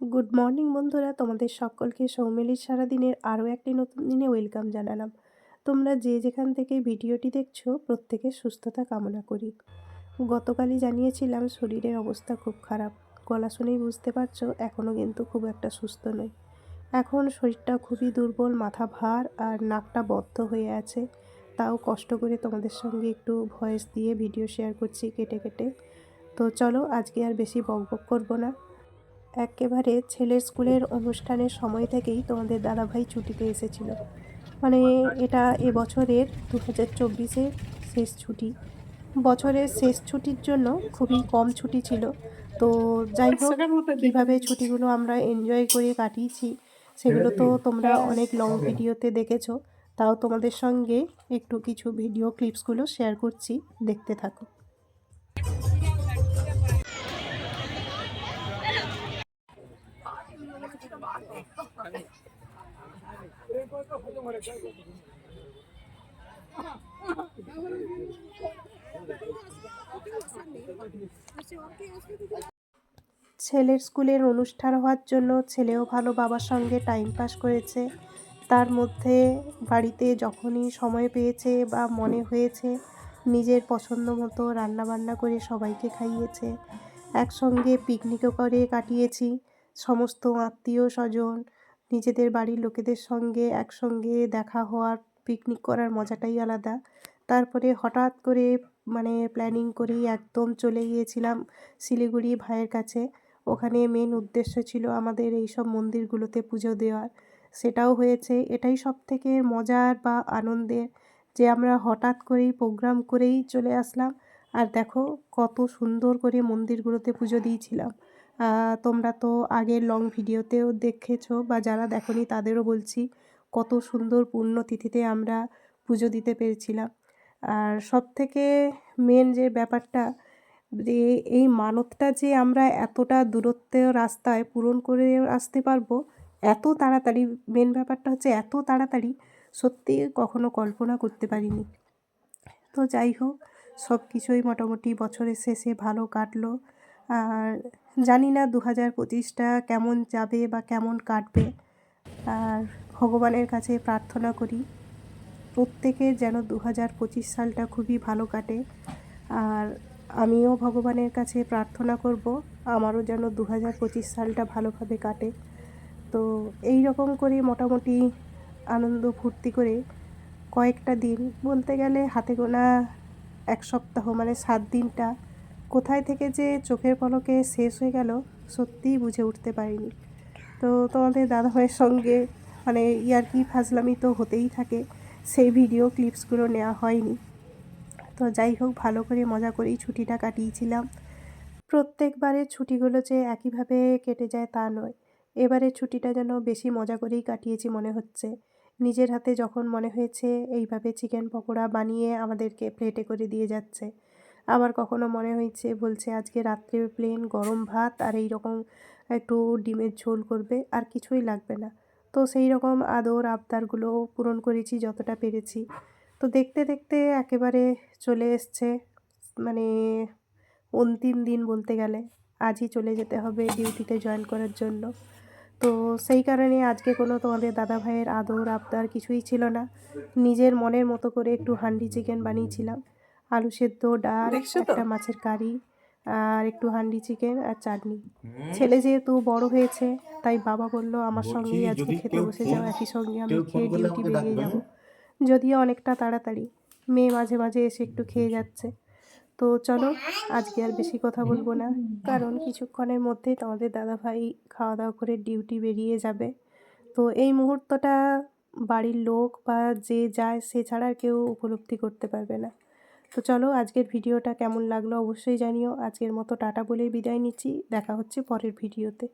Good morning বন্ধুরা, তোমাদের সকলকে সৌমিলির সারাদিনের আরও একটি নতুন দিনে ওয়েলকাম জানালাম। তোমরা যে যেখান থেকে ভিডিওটি দেখছ প্রত্যেকের সুস্থতা কামনা করি। গতকালই জানিয়েছিলাম শরীরের অবস্থা খুব খারাপ। গলা শুনেই বুঝতে পারছ, এখনও কিন্তু খুব একটা সুস্থ নই। এখন শরীরটা খুবই দুর্বল, মাথা ভার আর নাকটা বদ্ধ হয়ে আছে। তাও কষ্ট করে তোমাদের সঙ্গে একটু ভয়েস দিয়ে ভিডিও শেয়ার করছি কেটে কেটে। তো চলো, আজকে আর বেশি বক বক করব না। একেবারে ছেলের স্কুলের অনুষ্ঠানের সময় থেকেই তোমাদের দাদাভাই ছুটিতে এসেছিল। মানে এটা এবছরের দু হাজার চব্বিশের শেষ ছুটি। বছরের শেষ ছুটির জন্য খুবই কম ছুটি ছিল। তো যাই হোক কীভাবে ছুটিগুলো আমরা এনজয় করে কাটিয়েছি সেগুলো তো তোমরা অনেক লং ভিডিওতে দেখেছ। তাও তোমাদের সঙ্গে একটু কিছু ভিডিও ক্লিপসগুলো শেয়ার করছি। দেখতে থাকো। ছেলের স্কুলের অনুষ্ঠান হওয়ার জন্য ছেলেও ভালো বাবার সঙ্গে টাইম পাস করেছে। তার মধ্যে বাড়িতে যখনই সময় পেয়েছে বা মনে হয়েছে, নিজের পছন্দ মতো রান্নাবান্না করে সবাইকে খাইয়েছে। একসঙ্গে পিকনিকও করে কাটিয়েছি। সমস্ত আত্মীয় স্বজন নিজেদের বাড়ির লোকেদের সঙ্গে একসঙ্গে দেখা হওয়ার পিকনিক করার মজাটাই আলাদা। তারপরে হঠাৎ করে মানে প্ল্যানিং করেই একদম চলে গিয়েছিলাম শিলিগুড়ি ভাইয়ের কাছে। ওখানে মেন উদ্দেশ্য ছিল আমাদের এই সব মন্দিরগুলোতে পুজো দেওয়ার। সেটাও হয়েছে। এটাই সব থেকে মজার বা আনন্দের যে আমরা হঠাৎ করেই প্রোগ্রাম করেই চলে আসলাম। আর দেখো কত সুন্দর করে মন্দিরগুলোতে পুজো দিয়েছিলাম। তোমরা তো আগের লং ভিডিওতেও দেখেছ বা যারা দেখনি তাদেরও বলছি, কত সুন্দর পুণ্যতিথিতে আমরা পুজো দিতে পেরেছিলাম। আর সব থেকে মেন যে ব্যাপারটা, যে এই মানতটা যে আমরা এতটা দূরত্ব রাস্তায় পূরণ করে আসতে পারব, এত তাড়াতাড়ি মেন ব্যাপারটা হচ্ছে এত তাড়াতাড়ি সত্যি কখনো কল্পনা করতে পারিনি। তো যাই হোক সব কিছুই মোটামুটি বছরের শেষে ভালো কাটলো। আর জানি না দু হাজার পঁচিশটা কেমন যাবে বা কেমন কাটবে। আর ভগবানের কাছে প্রার্থনা করি, প্রত্যেকের যেন দু হাজার পঁচিশ সালটা খুবই ভালো কাটে। আর আমিও ভগবানের কাছে প্রার্থনা করব, আমারও যেন দু হাজার পঁচিশ সালটা ভালোভাবে কাটে। তো এই রকম করে মোটামুটি আনন্দ ফুর্তি করে কয়েকটা দিন বলতে গেলে হাতে গোনা এক সপ্তাহ মানে সাত দিনটা কোথায় থেকে যে চোখের পলকে শেষ হয়ে গেল সত্যিই বুঝে উঠতে পারিনি। তো তোমাদের দাদা দাদাভাইয়ের সঙ্গে মানে ইয়ার্কি ফাজলামি তো হতেই থাকে, সেই ভিডিও ক্লিপসগুলো নেওয়া হয়নি। তো যাই হোক, ভালো করে মজা করেই ছুটিটা কাটিয়েছিলাম। প্রত্যেকবারের ছুটিগুলো যে একইভাবে কেটে যায় তা নয়। এবারে ছুটিটা যেন বেশি মজা করেই কাটিয়েছি মনে হচ্ছে। নিজের হাতে যখন মনে হয়েছে, এইভাবে চিকেন পকোড়া বানিয়ে আমাদেরকে প্লেটে করে দিয়ে যাচ্ছে। আবার কখনো মনে হয়েছে, বলছে আজকে রাত্রে প্লেন গরম ভাত আর এই রকম একটু ডিমের ঝোল করবে, আর কিছুই লাগবে না। তো সেই রকম আদর আবদারগুলো পূরণ করেছি যতটা পেরেছি। তো দেখতে দেখতে একেবারে চলে এসছে মানে অন্তিম দিন বলতে গেলে। আজই চলে যেতে হবে ডিউটিতে জয়েন করার জন্য। তো সেই কারণে আজকে কোনো তোমাদের দাদা ভাইয়ের আদর আবদার কিছুই ছিল না। নিজের মনের মতো করে একটু হান্ডি চিকেন বানিয়েছিলাম। আলু সেদ্ধ ডাল একটা মাছের কারি আর একটু হান্ডি চিকেন আর চাটনি। ছেলে যেহেতু বড় হয়েছে তাই বাবা বলল আমার সঙ্গেই আজকে খেতে বসে যাও একই সঙ্গে আমি খেয়ে ডিউটি বেরিয়ে যাব। যদিও অনেকটা তাড়াতাড়ি মেয়ে মাঝে মাঝে এসে একটু খেয়ে যাচ্ছে। তো চলো আজকে আর বেশি কথা বলব না কারণ কিছুক্ষণের মধ্যেই তোমাদের দাদাভাই খাওয়া দাওয়া করে ডিউটি বেরিয়ে যাবে। তো এই মুহূর্তটা বাড়ির লোক বা যে যায় সে ছাড়া আর কেউ উপলব্ধি করতে পারবে না। তো চলো আজকের ভিডিওটা কেমন লাগল অবশ্যই জানিও। আজকের মতো টাটা বলেই বিদায় নিচ্ছি। দেখা হচ্ছে পরের ভিডিওতে।